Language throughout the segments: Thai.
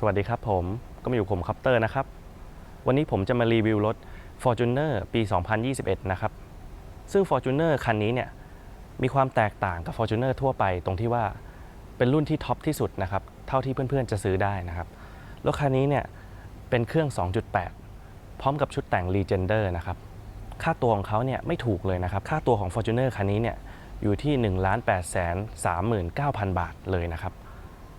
สวัสดีครับผมก็มาอยู่ผมคัปเตอร์นะครับ วันนี้ผมจะมารีวิวรถ Fortuner ปี 2021 นะครับ ซึ่ง Fortuner คันนี้เนี่ยมีความแตกต่างกับ Fortuner ทั่วไปตรงที่ว่าเป็นรุ่นที่ท็อปที่สุดนะครับ เท่าที่เพื่อนๆจะซื้อได้นะครับรถคันนี้เนี่ยเป็นเครื่อง 2.8 พร้อมกับชุดแต่ง Legender นะครับ ค่าตัวของเขาเนี่ยไม่ถูกเลยนะครับ ค่าตัวของ Fortuner คันนี้เนี่ยอยู่ที่ 1 8 3 9 0 0 0 บาทเลยนะครับ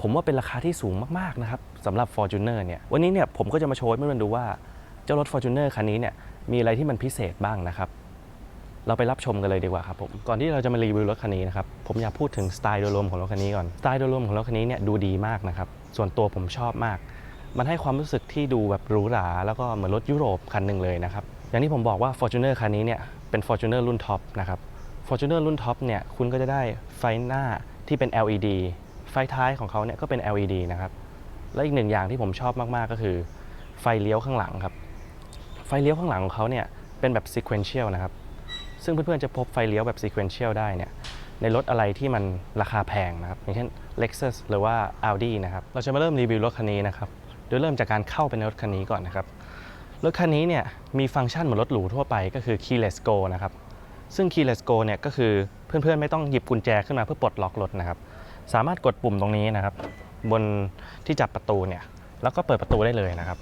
ผมว่าเป็นราคาที่สูงมากๆนะครับสำหรับ Fortuner เนี่ยวันนี้เนี่ยผมก็จะมาโชว์ให้เพื่อนๆดูว่า เจ้ารถ Fortuner คันนี้เนี่ยมีอะไรที่มันพิเศษบ้างนะครับเราไปรับชมกันเลยดีกว่าครับผม ก่อนที่เราจะมารีวิวรถคันนี้นะครับ ผมอยากพูดถึงสไตล์โดยรวมของรถคันนี้ก่อน สไตล์โดยรวมของรถคันนี้เนี่ยดูดีมากนะครับ ส่วนตัวผมชอบมาก มันให้ความรู้สึกที่ดูแบบหรูหรา แล้วก็เหมือนรถยุโรปคันหนึ่งเลยนะครับ อย่างที่ผมบอกว่า Fortuner คันนี้เนี่ยเป็น Fortuner รุ่นท็อปนะครับ Fortuner รุ่นท็อปเนี่ยคุณก็จะได้ไฟหน้าที่เป็น LED ไฟท้ายของเขาเนี่ยก็เป็น LED นะครับ และอีกหนึ่งอย่างที่ผมชอบมากๆก็คือ ไฟเลี้ยวข้างหลังครับ ไฟเลี้ยวข้างหลังของเขาเนี่ยเป็นแบบ sequential นะครับ ซึ่งเพื่อนๆจะพบไฟเลี้ยวแบบ sequential ได้เนี่ยในรถอะไรที่มันราคาแพงนะครับ อย่างเช่น Lexus หรือว่า Audi นะครับ เราจะมาเริ่มรีวิวรถคันนี้นะครับโดยเริ่มจากการเข้าไปในรถคันนี้ก่อนนะครับ รถคันนี้เนี่ยมีฟังก์ชันเหมือนรถหรูทั่วไปก็คือ keyless go นะครับ ซึ่ง keyless go เนี่ยก็คือเพื่อนๆไม่ต้องหยิบกุญแจขึ้นมาเพื่อปลดล็อกรถนะครับ สามารถกดปุ่มตรงนี้นะครับ บนที่จับประตูเนี่ยแล้วก็เปิดประตูได้เลยนะครับ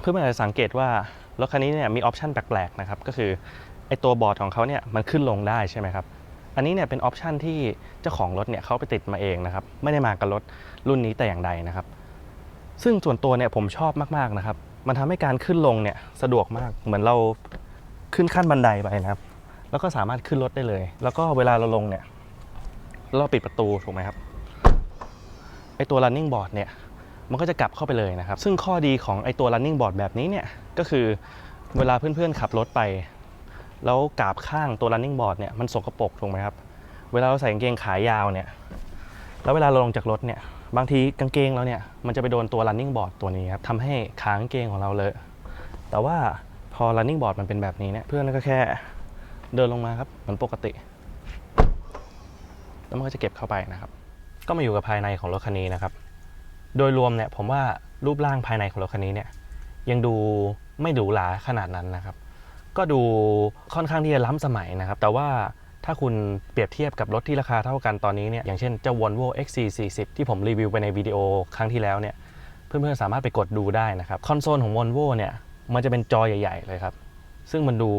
เพื่อนๆอาจจะสังเกตว่ารถคันนี้เนี่ยมีออปชันแปลกๆนะครับก็คือไอตัวบอร์ดของเขาเนี่ยมันขึ้นลงได้ใช่ไหมครับอันนี้เนี่ยเป็นออปชันที่เจ้าของรถเนี่ยเขาไปติดมาเองนะครับไม่ได้มากับรถรุ่นนี้แต่อย่างใดนะครับ ซึ่งส่วนตัวเนี่ยผมชอบมากๆนะครับ มันทำให้การขึ้นลงเนี่ยสะดวกมากเหมือนเราขึ้นขั้นบันไดไปนะครับ แล้วก็สามารถขึ้นรถได้เลย แล้วก็เวลาเราลงเนี่ย เราปิดประตูถูกไหมครับไอตัว running board เนี่ยมันก็จะกลับเข้าไปเลยนะครับ ซึ่งข้อดีของไอตัว running board แบบนี้เนี่ยก็คือเวลาเพื่อนๆขับรถไป แล้วกาบข้างตัว running board เนี่ยมันสกปรกถูกไหมครับ เวลาเราใส่กางเกงขายาวเนี่ยแล้วเวลาเราลงจากรถเนี่ยบางทีกางเกงเราเนี่ยมันจะไปโดนตัว running board ตัวนี้ครับทำให้ขากางเกงของเราเลอะแต่ว่าพอ running board มันเป็นแบบนี้เนี่ยเพื่อนก็แค่เดินลงมาครับเหมือนปกติ แล้วมันก็จะเก็บเข้าไปนะครับ ก็มาอยู่กับภายในของรถคันนี้นะครับ โดยรวมเนี่ยผมว่ารูปร่างภายในของรถคันนี้เนี่ยยังดูไม่หรูหราขนาดนั้นนะครับ ก็ดูค่อนข้างที่จะล้ำสมัยนะครับ แต่ว่าถ้าคุณเปรียบเทียบกับรถที่ราคาเท่ากันตอนนี้เนี่ยอย่างเช่นเจ้า Volvo XC40 ที่ผมรีวิวไปในวิดีโอครั้งที่แล้วเนี่ยเพื่อนๆสามารถไปกดดูได้นะครับคอนโซลของ Volvo เนี่ยมันจะเป็นจอใหญ่ๆเลยครับ ซึ่งมันดู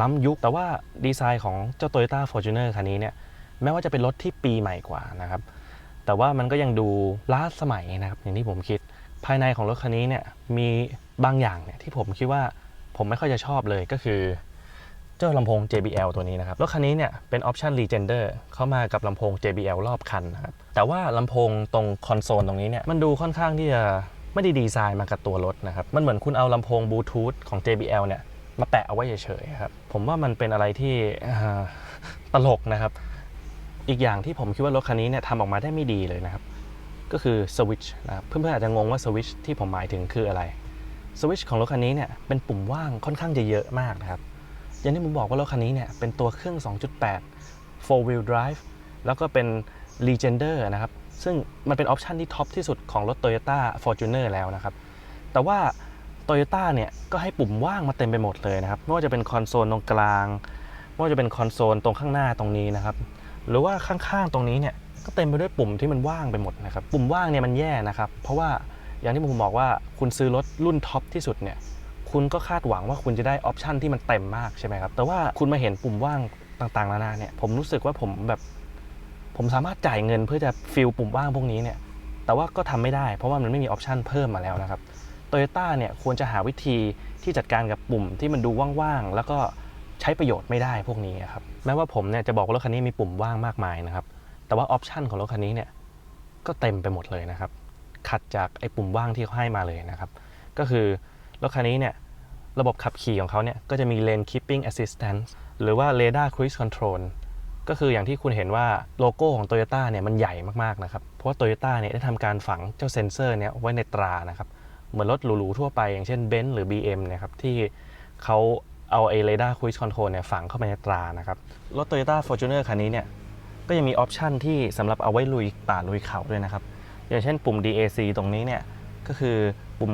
ล้ำยุคแต่ว่าดีไซน์ของเจ้า Toyota Fortuner คันนี้เนี่ย แม้ว่าจะเป็นรถที่ปีใหม่กว่านะครับ แต่ว่ามันก็ยังดูล้าสมัยนะครับ อย่างที่ผมคิดภายในของรถคันนี้เนี่ยมีบางอย่างเนี่ยที่ผมคิดว่าผมไม่ค่อยจะชอบเลยก็คือ เจ้าลำโพง JBL ตัวนี้นะครับรถคันนี้เนี่ยเป็นออปชัน Legender เข้ามากับลำโพง JBL รอบคันนะครับแต่ว่าลำโพงตรงคอนโซลตรงนี้เนี่ยมันดูค่อนข้างที่จะไม่ได้ดีไซน์มากับตัวรถนะครับ มันเหมือนคุณเอาลำโพงบลูทูธของ JBL เนี่ยมาแปะเอาไว้เฉยๆครับ ผมว่ามันเป็นอะไรที่ตลกนะครับ อีกอย่างที่ผมคิดว่ารถคันนี้เนี่ยทำออกมาได้ไม่ดีเลยนะครับ ก็คือสวิตช์นะครับเพื่อนๆอาจจะงงว่าสวิตช์ที่ผมหมายถึงคืออะไรสวิตช์ของรถคันนี้เนี่ยเป็นปุ่มว่างค่อนข้างจะเยอะมากนะครับ อย่างที่ผมบอกว่ารถคันนี้เนี่ยเป็นตัวเครื่อง 2.8 four wheel drive แล้วก็เป็น Legender นะครับ ซึ่งมันเป็นออปชันที่ท็อปที่สุดของรถ Toyota Fortuner แล้วนะครับ แต่ว่า Toyota เนี่ยก็ให้ปุ่มว่างมาเต็มไปหมดเลยนะครับ ไม่ว่าจะเป็นคอนโซลตรงกลาง ไม่ว่าจะเป็นคอนโซลตรงข้างหน้าตรงนี้นะครับ หรือว่าข้างๆตรงนี้เนี่ยก็เต็มไปด้วยปุ่มที่มันว่างไปหมดนะครับ ปุ่มว่างเนี่ยมันแย่นะครับ เพราะว่าอย่างที่ผมบอกว่าคุณซื้อรถรุ่นท็อปที่สุดเนี่ยคุณก็คาดหวังว่าคุณจะได้ออปชันที่มันเต็มมากใช่ไหมครับแต่ว่าคุณมาเห็นปุ่มว่างต่างๆนานาเนี่ยผมรู้สึกว่าผมแบบผมสามารถจ่ายเงินเพื่อจะฟิลปุ่มว่างพวกนี้เนี่ยแต่ว่าก็ทำไม่ได้ เพราะว่ามันไม่มีออปชันเพิ่มมาแล้วนะครับโตโยต้าเนี่ยควรจะหาวิธีที่จัดการกับปุ่มที่มันดูว่างๆแล้วก็ใช้ประโยชน์ไม่ได้พวกนี้ครับ แม้ว่าผมเนี่ยจะบอกว่ารถคันนี้มีปุ่มว่างมากมายนะครับ แต่ว่าออปชันของรถคันนี้เนี่ยก็เต็มไปหมดเลยนะครับ ขัดจากไอ้ปุ่มว่างที่เขาให้มาเลยนะครับ ก็คือรถคันนี้เนี่ยระบบขับขี่ของเขาเนี่ยก็จะมี Lane Keeping Assistance หรือว่า Radar Cruise Control ก็คืออย่างที่คุณเห็นว่าโลโก้ของ Toyota เนี่ยมันใหญ่มากๆนะครับ เพราะว่า Toyota เนี่ยได้ทำการฝังเจ้าเซ็นเซอร์เนี่ยไว้ในตรานะครับ เหมือนรถหรูๆทั่วไปอย่างเช่น Benz หรือ BM เนะครับที่เขา เอาไอ้ Radar Cruise Control เนี่ยฝังเข้าไปในตรานะครับ รถ Toyota Fortuner คันนี้เนี่ยก็ยังมีออปชันที่สำหรับเอาไว้ลุยป่าลุยเขาด้วยนะครับ อย่างเช่นปุ่ม DAC ตรงนี้เนี่ยก็คือปุ่ม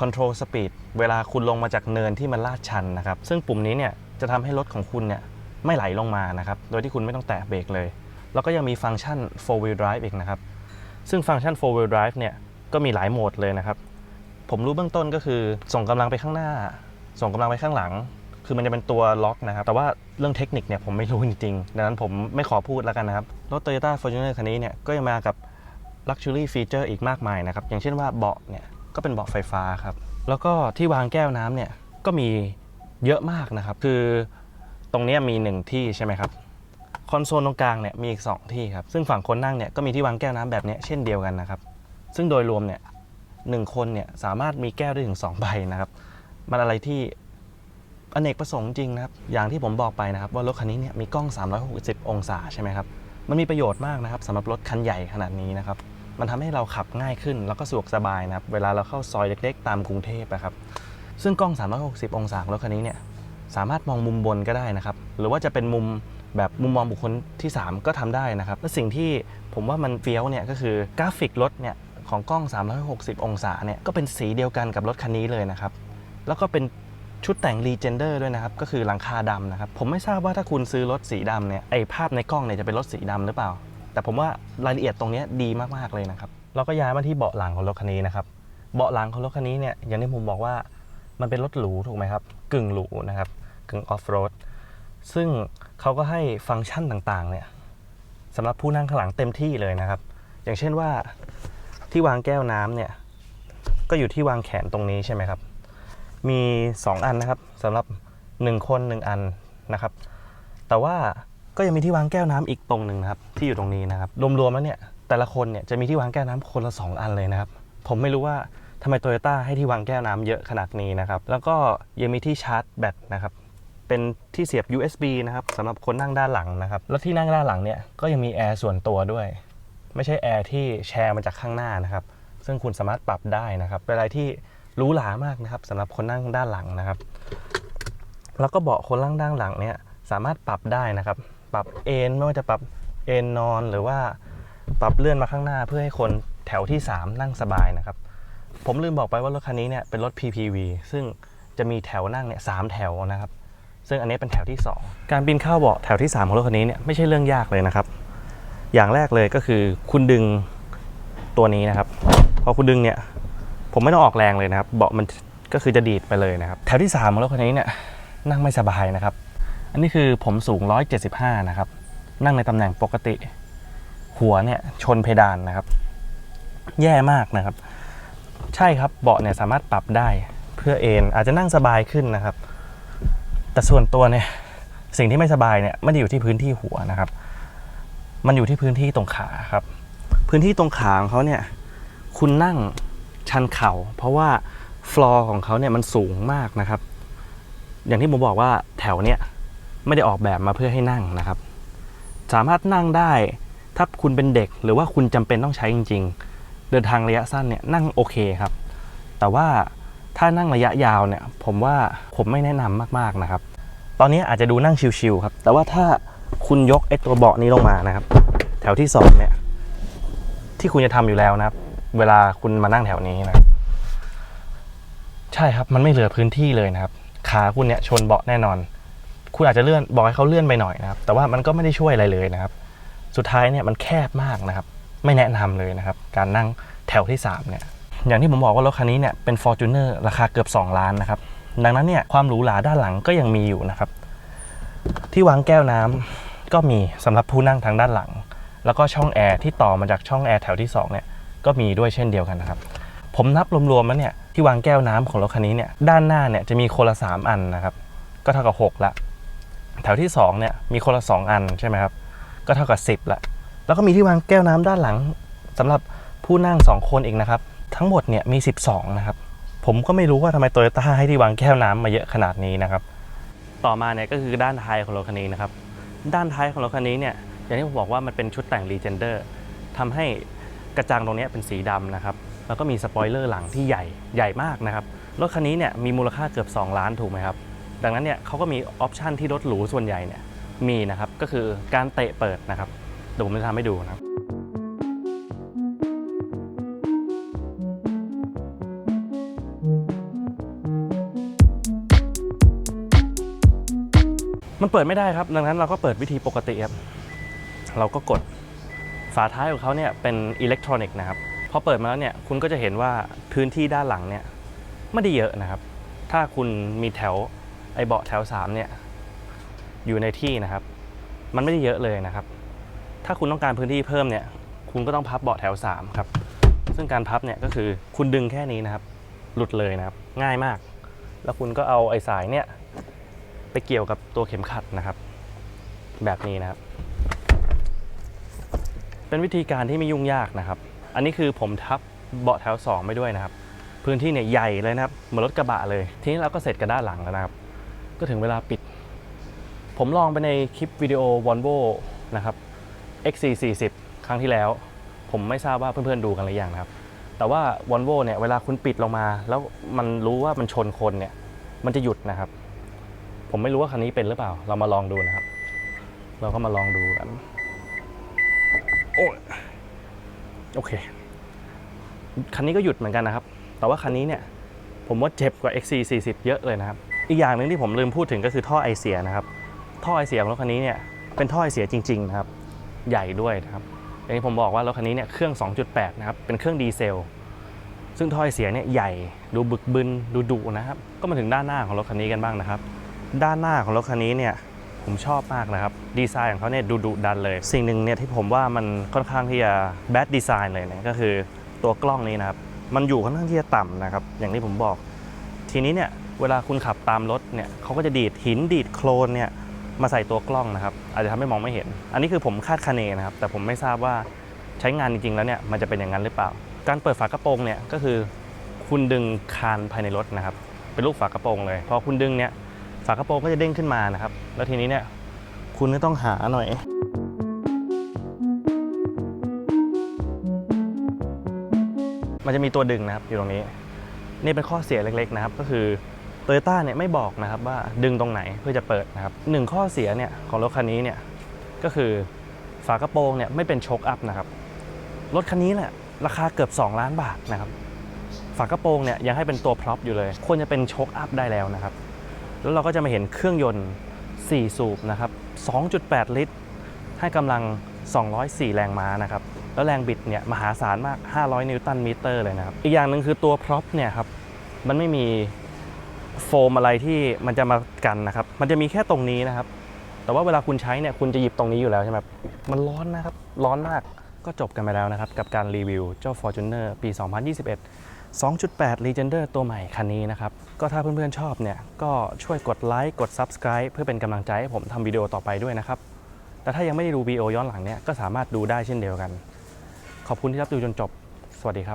control speed เวลาคุณลงมาจากเนินที่มันลาดชันนะครับ ซึ่งปุ่มนี้เนี่ยจะทำให้รถของคุณเนี่ยไม่ไหลลงมานะครับโดยที่คุณไม่ต้องแตะเบรกเลย แล้วก็ยังมีฟังก์ชัน4 wheel drive อีกนะครับ ซึ่งฟังก์ชัน4 wheel drive เนี่ยก็มีหลายโหมดเลยนะครับ ผมรู้เบื้องต้นก็คือ ส่งกำลังไปข้างหน้า ส่งกำลังไปข้างหลัง คือมันจะเป็นตัวล็อกนะครับ แต่ว่าเรื่องเทคนิคเนี่ยผมไม่รู้จริงๆ ดังนั้นผมไม่ขอพูดแล้วกันนะครับ รถ Toyota Fortuner คันนี้เนี่ยก็ยังมากับ Luxury Feature อีกมากมายนะครับ อย่างเช่นว่าเบาะเนี่ยก็เป็นเบาะไฟฟ้าครับ แล้วก็ที่วางแก้วน้ำเนี่ยก็มีเยอะมากนะครับ คือตรงนี้มีหนึ่งที่ใช่ไหมครับ คอนโซลตรงกลางเนี่ยมีอีก 2 ที่ครับ ซึ่งฝั่งคนนั่งเนี่ยก็มีที่วางแก้วน้ำแบบนี้เช่นเดียวกันนะครับ ซึ่งโดยรวมเนี่ยหนึ่งคนเนี่ยสามารถมีแก้วได้ถึง2ใบนะครับ มันอะไรที่ อเนกประสงค์จริงนะครับ อย่างที่ผมบอกไปนะครับ ว่ารถคันนี้เนี่ยมีกล้อง 360 องศาใช่ไหมครับ มันมีประโยชน์มากนะครับสำหรับรถคันใหญ่ขนาดนี้นะครับ มันทำให้เราขับง่ายขึ้น แล้วก็สะดวกสบายนะครับ เวลาเราเข้าซอยเล็กๆ ตามกรุงเทพนะครับ ซึ่งกล้อง 360 องศาของรถคันนี้เนี่ยสามารถมองมุมบนก็ได้นะครับ หรือว่าจะเป็นมุมแบบมุมมองบุคคลที่ 3 ก็ทำได้นะครับ และสิ่งที่ผมว่ามันเฟี้ยวเนี่ยก็คือกราฟิกรถเนี่ยของกล้อง 360 องศาเนี่ยก็เป็นสีเดียวกันกับรถคันนี้เลยนะครับ แล้วก็เป็น ชุดแต่ง Legender ด้วยนะครับ ก็คือหลังคาดำนะครับ ผมไม่ทราบว่าถ้าคุณซื้อรถสีดำเนี่ยไอภาพในกล้องเนี่ยจะเป็นรถสีดำหรือเปล่า แต่ผมว่ารายละเอียดตรงนี้ดีมากๆเลยนะครับเราก็ย้ายมาที่เบาะหลังของรถคันนี้นะครับเบาะหลังของรถคันนี้เนี่ยอย่างที่ผมบอกว่ามันเป็นรถหรูถูกไหมครับ กึ่งหรูนะครับ กึ่งออฟโรดซึ่งเขาก็ให้ฟังก์ชันต่างๆเนี่ยสำหรับผู้นั่งข้างหลังเต็มที่เลยนะครับ อย่างเช่นว่าที่วางแก้วน้ำเนี่ยก็อยู่ที่วางแขนตรงนี้ใช่ไหมครับ มี 2 อันนะครับสำหรับ 1 คน 1 อันนะครับ แต่ว่าก็ยังมีที่วางแก้วน้ำอีกตรงหนึ่งนะครับ ที่อยู่ตรงนี้นะครับรวมๆแล้วเนี่ยแต่ละคนเนี่ยจะมีที่วางแก้วน้ำคนละ 2 อันเลยนะครับ ผมไม่รู้ว่าทำไมโตโยต้าให้ที่วางแก้วน้ำเยอะขนาดนี้นะครับ แล้วก็ยังมีที่ชาร์จแบตนะครับเป็นที่เสียบ USB นะครับสำหรับคนนั่งด้านหลังนะครับ แล้วที่นั่งด้านหลังเนี่ยก็ยังมีแอร์ส่วนตัวด้วย ไม่ใช่แอร์ที่แชร์มาจากข้างหน้านะครับ ซึ่งคุณสามารถปรับได้นะครับเป็นอะไรที่ หรูหรามากนะครับสำหรับคนนั่งด้านหลังนะครับ แล้วก็เบาะคนนั่งด้านหลังเนี่ยสามารถปรับได้นะครับ ปรับเอนไม่ว่าจะปรับเอนนอนหรือว่าปรับเลื่อนมาข้างหน้าเพื่อให้คนแถวที่ 3 นั่งสบายนะครับ ผมลืมบอกไปว่ารถคันนี้เนี่ยเป็นรถ PPV ซึ่งจะมีแถวนั่งเนี่ยสามแถวนะครับ ซึ่งอันนี้เป็นแถวที่ 2 การปีนเข้าเบาะแถวที่ 3 ของรถคันนี้เนี่ยไม่ใช่เรื่องยากเลยนะครับ อย่างแรกเลยก็คือคุณดึงตัวนี้นะครับ พอคุณดึงเนี่ย ผมไม่ต้องออกแรงเลยนะครับ เบาะมันก็คือจะดีดไปเลยนะครับ แถวที่ 3 ของรถคันนี้เนี่ยนั่งไม่สบายนะครับ อันนี้คือผมสูง 175 นะครับ นั่งในตำแหน่งปกติ หัวเนี่ยชนเพดานนะครับ แย่มากนะครับ ใช่ครับเบาะเนี่ยสามารถปรับได้เพื่อเอนอาจจะนั่งสบายขึ้นนะครับ แต่ส่วนตัวเนี่ยสิ่งที่ไม่สบายเนี่ยไม่ได้อยู่ที่พื้นที่หัวนะครับ มันอยู่ที่พื้นที่ตรงขาครับ พื้นที่ตรงขาของเขาเนี่ย คุณนั่ง ชันเข่า เพราะว่าฟลอร์ของเขาเนี่ยมันสูงมากนะครับ อย่างที่ผมบอกว่าแถวเนี่ยไม่ได้ออกแบบมาเพื่อให้นั่งนะครับ สามารถนั่งได้ถ้าคุณเป็นเด็กหรือว่าคุณจำเป็นต้องใช้จริง ๆ เดินทางระยะสั้นเนี่ยนั่งโอเคครับ แต่ว่าถ้านั่งระยะยาวเนี่ย ผมว่าผมไม่แนะนำมากๆนะครับ ตอนนี้อาจจะดูนั่งชิวๆครับ แต่ว่าถ้าคุณยกไอ้ตัวเบาะนี้ลงมานะครับ แถวที่สองเนี่ยที่คุณจะทำอยู่แล้วนะครับ เวลาคุณมานั่งแถวนี้นะครับ ใช่ครับมันไม่เหลือพื้นที่เลยนะครับ ขาคุณเนี่ยชนเบาะแน่นอน คุณอาจจะเลื่อนบอกให้เขาเลื่อนไปหน่อยนะครับ แต่ว่ามันก็ไม่ได้ช่วยอะไรเลยนะครับ สุดท้ายเนี่ยมันแคบมากนะครับ ไม่แนะนำเลยนะครับ การนั่งแถวที่ 3 เนี่ย อย่างที่ผมบอกว่ารถคันนี้เนี่ยเป็น Fortuner ราคาเกือบ 2 ล้านนะครับ ดังนั้นเนี่ยความหรูหราด้านหลังก็ยังมีอยู่นะครับ ที่วางแก้วน้ำก็มีสำหรับผู้นั่งทางด้านหลัง แล้วก็ช่องแอร์ที่ต่อมาจากช่องแอร์แถวที่2เนี่ย ก็มีด้วยเช่นเดียวกันนะครับ ผมนับรวมๆแล้วเนี่ยที่วางแก้วน้ำของรถคันนี้เนี่ยด้านหน้าเนี่ยจะมีคนละ 3 อันนะครับ ก็เท่ากับ6ละแถวที่2เนี่ยมีคนละ 2 อันใช่ไหมครับก็เท่ากับ 10ละแล้วก็มีที่วางแก้วน้ำด้านหลังสำหรับผู้นั่ง 2 คนอีกนะครับ ทั้งหมดเนี่ยมี 12 นะครับ ผมก็ไม่รู้ว่าทำไมโตโยต้าให้ที่วางแก้วน้ำมาเยอะขนาดนี้นะครับ ต่อมาเนี่ยก็คือด้านท้ายของรถคันนี้นะครับ ด้านท้ายของรถคันนี้เนี่ยอย่างที่ผมบอกว่ามันเป็นชุดแต่ง Legender ทำให้ กระจังตรงนี้เป็นสีดำนะครับ แล้วก็มีสปอยเลอร์หลังที่ใหญ่ใหญ่มากนะครับ รถคันนี้เนี่ยมีมูลค่าเกือบ 2 ล้านถูกไหมครับ ดังนั้นเนี่ยเขาก็มีออปชันที่รถหรูส่วนใหญ่เนี่ยมีนะครับ ก็คือการเตะเปิดนะครับเดี๋ยวผมจะทำให้ดูนะมันเปิดไม่ได้ครับ ดังนั้นเราก็เปิดวิธีปกติครับ เราก็กด ฝาท้ายของเขาเนี่ยเป็นอิเล็กทรอนิกส์นะครับพอเปิดมาแล้วเนี่ยคุณก็จะเห็นว่าพื้นที่ด้านหลังเนี่ยไม่ได้เยอะนะครับ ถ้าคุณมีแถวไอเบาะแถว3เนี่ยอยู่ในที่นะครับ มันไม่ได้เยอะเลยนะครับ ถ้าคุณต้องการพื้นที่เพิ่มเนี่ย คุณก็ต้องพับเบาะแถว3ครับซึ่งการพับเนี่ยก็คือคุณดึงแค่นี้นะครับ หลุดเลยนะครับ ง่ายมาก แล้วคุณก็เอาไอ้สายเนี่ยไปเกี่ยวกับตัวเข็มขัดนะครับ แบบนี้นะครับ เป็นวิธีการที่ไม่ยุ่งยากนะครับ อันนี้คือผมทับเบาะแถว 2 ไปด้วยนะครับ พื้นที่เนี่ยใหญ่เลยนะครับเหมือนรถกระบะเลย ทีนี้เราก็เสร็จกับด้านหลังแล้วนะครับ ก็ถึงเวลาปิด ผมลองไปในคลิปวิดีโอ Volvo นะครับ XC40 ครั้งที่แล้ว ผมไม่ทราบว่าเพื่อนๆดูกันหรือยังนะครับ แต่ว่า Volvo เนี่ยเวลาคุณปิดลงมา แล้วมันรู้ว่ามันชนคนเนี่ย มันจะหยุดนะครับ ผมไม่รู้ว่าคันนี้เป็นหรือเปล่า เรามาลองดูนะครับ เราก็มาลองดูกัน โอ้ยโอเค คันนี้ก็หยุดเหมือนกันนะครับ แต่ว่าคันนี้เนี่ย ผมว่าเจ็บกว่า XC40 เยอะเลยนะครับ อีกอย่างหนึ่งที่ผมลืมพูดถึงก็คือท่อไอเสียนะครับ ท่อไอเสียของรถคันนี้เนี่ยเป็นท่อไอเสียจริงๆนะครับ ใหญ่ด้วยนะครับอย่างที่ผมบอกว่ารถคันนี้เนี่ยเครื่อง 2.8 นะครับ เป็นเครื่องดีเซล ซึ่งท่อไอเสียเนี่ยใหญ่ดูบึกบึนดูดุนะครับ ก็มาถึงด้านหน้าของรถคันนี้กันบ้างนะครับ ด้านหน้าของรถคันนี้เนี่ย ผมชอบมากนะครับ ดีไซน์ของเขาเนี่ยดูดุดันเลย สิ่งหนึ่งเนี่ยที่ผมว่ามันค่อนข้างที่จะแบดดีไซน์เลยเนี่ยก็คือตัวกล้องนี้นะครับ มันอยู่ค่อนข้างที่จะต่ำนะครับ อย่างที่ผมบอก ทีนี้เนี่ยเวลาคุณขับตามรถเนี่ยเขาก็จะดีดหินดีดโคลนเนี่ยมาใส่ตัวกล้องนะครับ อาจจะทำให้มองไม่เห็น อันนี้คือผมคาดคะเนนะครับ แต่ผมไม่ทราบว่าใช้งานจริงๆแล้วเนี่ยมันจะเป็นอย่างนั้นหรือเปล่า การเปิดฝากระโปรงเนี่ยก็คือ คุณดึงคานภายในรถนะครับ เป็นรูปฝากระโปรงเลย พอคุณดึงเนี่ย ฝากระโปรงก็จะเด้งขึ้นมานะครับ แล้วทีนี้เนี่ยคุณก็ต้องหาหน่อยมันจะมีตัวดึงนะครับอยู่ตรงนี้ นี่เป็นข้อเสียเล็กๆนะครับ ก็คือโตโยต้าเนี่ยไม่บอกนะครับว่าดึงตรงไหนเพื่อจะเปิดนะครับหนึ่งข้อเสียเนี่ยของรถคันนี้เนี่ยก็คือฝากระโปรงเนี่ยไม่เป็นโชคอัพนะครับ รถคันนี้เนี่ยราคาเกือบ 2 ล้านบาทนะครับ ฝากระโปรงเนี่ยยังให้เป็นตัวพร็อพอยู่เลย ควรจะเป็นโชคอัพได้แล้วนะครับ แล้วเราก็จะมาเห็นเครื่องยนต์ 4 สูบนะครับ 2.8 ลิตร ให้กำลัง 204 แรงม้านะครับ แล้วแรงบิดเนี่ยมหาศาลมาก 500 นิวตันมิเตอร์เลยนะครับ อีกอย่างหนึ่งคือตัวพร็อพเนี่ยครับ มันไม่มีโฟมอะไรที่มันจะมากันนะครับ มันจะมีแค่ตรงนี้นะครับ แต่ว่าเวลาคุณใช้เนี่ยคุณจะหยิบตรงนี้อยู่แล้วใช่ไหมครับ มันร้อนนะครับ ร้อนมาก ก็จบกันไปแล้วนะครับ กับการรีวิวเจ้า Fortuner ปี 2021 2.8 Legender ตัวใหม่คันนี้นะครับ ก็ถ้าเพื่อนๆชอบเนี่ย ก็ช่วยกดไลค์ กด Subscribe เพื่อเป็นกำลังใจให้ผมทำวิดีโอต่อไปด้วยนะครับ แต่ถ้ายังไม่ได้ดูวิดีโอย้อนหลังเนี่ย ก็สามารถดูได้เช่นเดียวกัน ขอบคุณที่รับดูจนจบ สวัสดีครับ